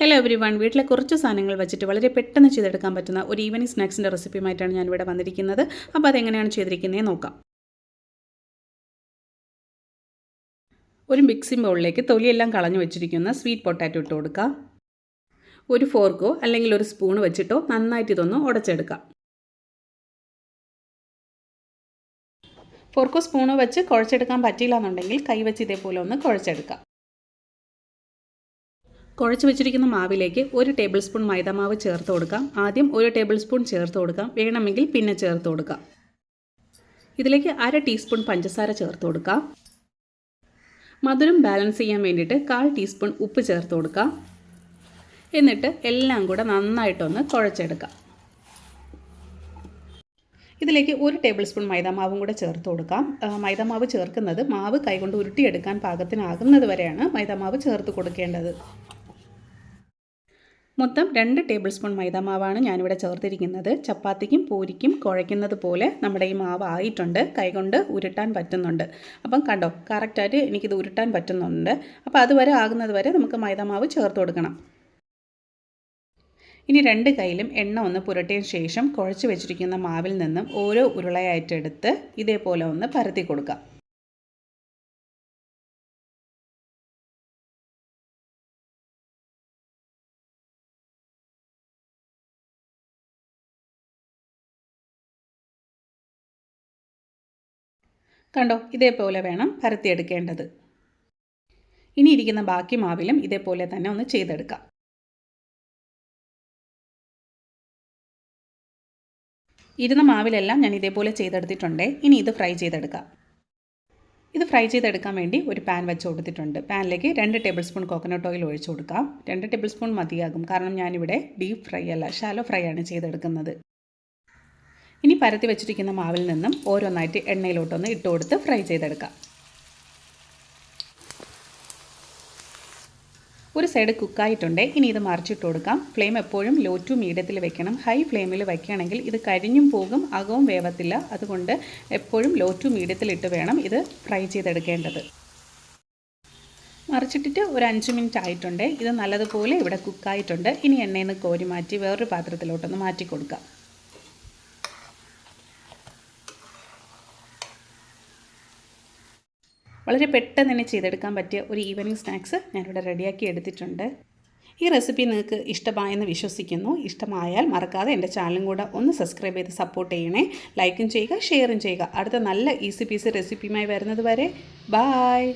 Hello every one വീട്ടിലെ കുറച്ച് സാധനങ്ങൾ വെച്ചിട്ട് വളരെ പെട്ടെന്ന് ചെയ്തെടുക്കാൻ പറ്റുന്ന ഒരു ഈവനിങ് സ്നാക്സിന്റെ റെസിപ്പിയുമായിട്ടാണ് ഞാൻ ഇവിടെ വന്നിരിക്കുന്നത്. അപ്പോൾ അതെങ്ങനെയാണ് ചെയ്തിരിക്കുന്നത് നോക്കാം. ഒരു മിക്സിംഗ് ബൗളിലേക്ക് തൊലിയെല്ലാം കളഞ്ഞു വെച്ചിരിക്കുന്ന സ്വീറ്റ് പൊട്ടാറ്റോ ഇട്ട് കൊടുക്കുക ഒരു ഫോർക്കോ അല്ലെങ്കിൽ ഒരു സ്പൂൺ വെച്ചിട്ടോ നന്നായിട്ട് ഇതൊന്ന് ഉടച്ചെടുക്കാം. ഫോർക്കോ സ്പൂണോ വെച്ച് കുഴച്ചെടുക്കാൻ പറ്റിയില്ല എന്നുണ്ടെങ്കിൽ കൈ വെച്ച് ഇതേപോലെ ഒന്ന് കുഴച്ചെടുക്കാം. കുഴച്ച് വെച്ചിരിക്കുന്ന മാവിലേക്ക് ഒരു ടേബിൾ സ്പൂൺ മൈദാമാവ് ചേർത്ത് കൊടുക്കാം. ആദ്യം ഒരു ടേബിൾ സ്പൂൺ ചേർത്ത് കൊടുക്കാം. വേണമെങ്കിൽ പിന്നെ ചേർത്ത് കൊടുക്കാം. ഇതിലേക്ക് അര ടീസ്പൂൺ പഞ്ചസാര ചേർത്ത് കൊടുക്കാം. മധുരം ബാലൻസ് ചെയ്യാൻ വേണ്ടിയിട്ട് കാൽ ടീസ്പൂൺ ഉപ്പ് ചേർത്ത് കൊടുക്കാം. എന്നിട്ട് എല്ലാം കൂടെ നന്നായിട്ടൊന്ന് കുഴച്ചെടുക്കാം. ഇതിലേക്ക് ഒരു ടേബിൾ സ്പൂൺ മൈദാമാവും കൂടെ ചേർത്ത് കൊടുക്കാം. മൈദാമാവ് ചേർക്കുന്നത് മാവ് കൈകൊണ്ട് ഉരുട്ടിയെടുക്കാൻ പാകത്തിനാകുന്നത് വരെയാണ് മൈദാമാവ് ചേർത്ത് കൊടുക്കേണ്ടത്. മൊത്തം രണ്ട് ടേബിൾ സ്പൂൺ മൈദാമാവാണ് ഞാനിവിടെ ചേർത്തിരിക്കുന്നത്. ചപ്പാത്തിക്കും പൂരിക്കും കുഴയ്ക്കുന്നത് പോലെ നമ്മുടെ ഈ മാവ് ആയിട്ടുണ്ട്. കൈകൊണ്ട് ഉരുട്ടാൻ പറ്റുന്നുണ്ട്. അപ്പം കണ്ടോ കറക്റ്റായിട്ട് എനിക്കിത് ഉരുട്ടാൻ പറ്റുന്നുണ്ട്. അപ്പോൾ അതുവരെ ആകുന്നത് വരെ നമുക്ക് മൈദാമാവ് ചേർത്ത് കൊടുക്കണം. ഇനി രണ്ട് കൈയിലും എണ്ണ ഒന്ന് പുരട്ടിയ ശേഷം കുഴച്ച് വെച്ചിരിക്കുന്ന മാവിൽ നിന്നും ഓരോ ഉരുളയായിട്ടെടുത്ത് ഇതേപോലെ ഒന്ന് പരത്തി കൊടുക്കാം. കണ്ടോ? ഇതേപോലെ വേണം പരത്തിയെടുക്കേണ്ടത്. ഇനി ഇരിക്കുന്ന ബാക്കി മാവിലും ഇതേപോലെ തന്നെ ഒന്ന് ചെയ്തെടുക്കാം. ഇരുന്ന മാവിലെല്ലാം ഞാൻ ഇതേപോലെ ചെയ്തെടുത്തിട്ടുണ്ട്. ഇനി ഇത് ഫ്രൈ ചെയ്തെടുക്കാം. ഇത് ഫ്രൈ ചെയ്തെടുക്കാൻ വേണ്ടി ഒരു പാൻ വെച്ച് കൊടുത്തിട്ടുണ്ട്. പാനിലേക്ക് രണ്ട് ടേബിൾ സ്പൂൺ കോക്കനട്ട് ഓയിൽ ഒഴിച്ചു കൊടുക്കാം. രണ്ട് ടേബിൾ സ്പൂൺ മതിയാകും. കാരണം ഞാനിവിടെ ഡീപ്പ് ഫ്രൈ അല്ല ഷാലോ ഫ്രൈ ആണ് ചെയ്തെടുക്കുന്നത്. ഇനി പരത്തി വെച്ചിരിക്കുന്ന മാവിൽ നിന്നും ഓരോന്നായിട്ട് എണ്ണയിലോട്ടൊന്ന് ഇട്ട് കൊടുത്ത് ഫ്രൈ ചെയ്തെടുക്കാം. ഒരു സൈഡ് കുക്കായിട്ടുണ്ട് ഇനി ഇത് മറിച്ചിട്ട് കൊടുക്കാം. ഫ്ലെയിം എപ്പോഴും ലോ ടു മീഡിയത്തിൽ വെക്കണം. ഹൈ ഫ്ലെയിമിൽ വെക്കുകയാണെങ്കിൽ ഇത് കരിഞ്ഞും പോകും അകവും വേവത്തില്ല. അതുകൊണ്ട് എപ്പോഴും ലോ ടു മീഡിയത്തിൽ ഇട്ട് വേണം ഇത് ഫ്രൈ ചെയ്തെടുക്കേണ്ടത്. മറിച്ചിട്ടിട്ട് ഒരു അഞ്ച് മിനിറ്റ് ആയിട്ടുണ്ട്. ഇത് നല്ലതുപോലെ ഇവിടെ കുക്കായിട്ടുണ്ട് ഇനി എണ്ണയിൽ നിന്ന് കോരി മാറ്റി വേറൊരു പാത്രത്തിലോട്ടൊന്ന് മാറ്റി കൊടുക്കാം. വളരെ പെട്ടെന്ന് തന്നെ ചെയ്തെടുക്കാൻ പറ്റിയ ഒരു ഈവനിങ് സ്നാക്സ് ഞാനിവിടെ റെഡിയാക്കി എടുത്തിട്ടുണ്ട്. ഈ റെസിപ്പി നിങ്ങൾക്ക് ഇഷ്ടമായെന്ന് വിശ്വസിക്കുന്നു. ഇഷ്ടമായാൽ മറക്കാതെ എന്റെ ചാനലും കൂടെ ഒന്ന് സബ്സ്ക്രൈബ് ചെയ്ത് സപ്പോർട്ട് ചെയ്യണേ. ലൈക്കും ചെയ്യുക ഷെയറും ചെയ്യുക. അടുത്ത നല്ല ഈസി പീസി റെസിപ്പിയുമായി വരുന്നത് വരെ. ബായ്